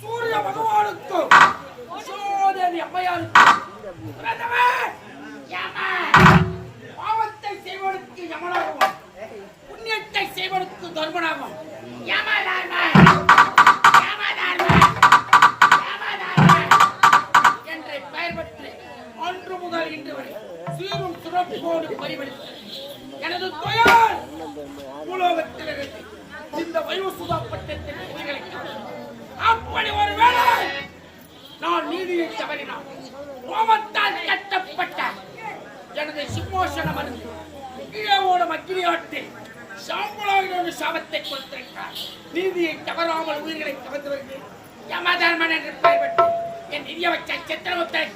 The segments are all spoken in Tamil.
சூரிய பகவானுக்கும் சோதேவி என்று பெயர் பெற்று அன்று முதல் இன்று வரை சீரும் சுரப்போடு பரிவழித்து எனது தொயால் உலோகத்தில் இந்த வைவசுதா பட்டத்தின் உயிர்களை அப்படி ஒருவேளை நான் நீதியை தவறினான் கோபத்தால் கட்டப்பட்ட எனது சிம்மோசனம் அருந்து கீழோட மக்கிரியாட்டு சாம்பலாகிற சாபத்தை கொடுத்திருக்கிறார். நீதியை தவறாமல் உயிர்களை தவிர்த்து வருகிறேன். யமதர்மன் என்று பெயர் பெற்று என் நிதியமைச்சர் சித்திரகுப்தரை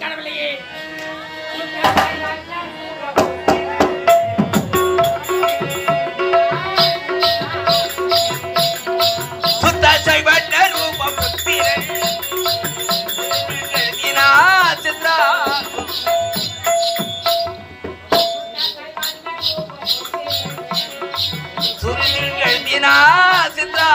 குந்திகள் தினா சித்தா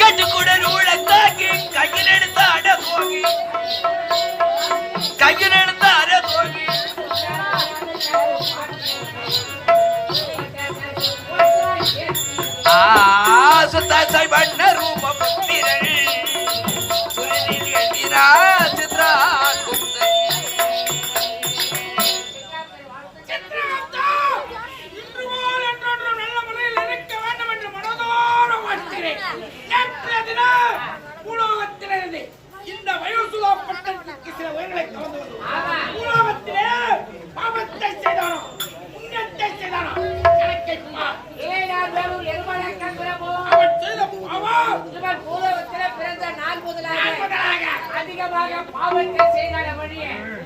கட்டுக்குடன் உழத்தாக்கி கையில் எடுத்த அட போகி கையில் ரூபம் திரள் சுருதிகள் தினா 我们跟随那两位。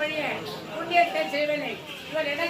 மணிய புண்ணியத்தை செய்வனை இவர் என்ன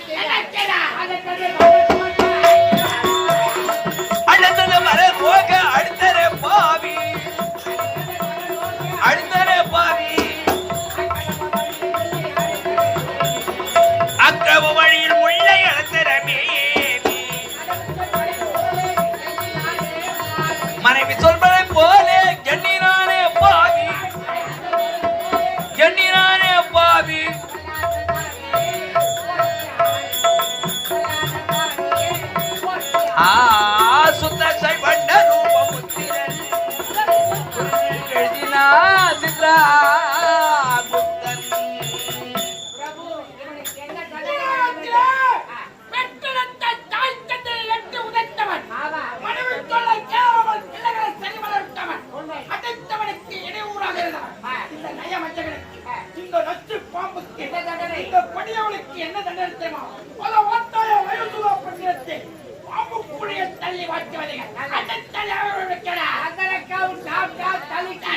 தள்ளி வாய்க்கு வருகிறேன் அதை தலைவர்கள் தலிக்க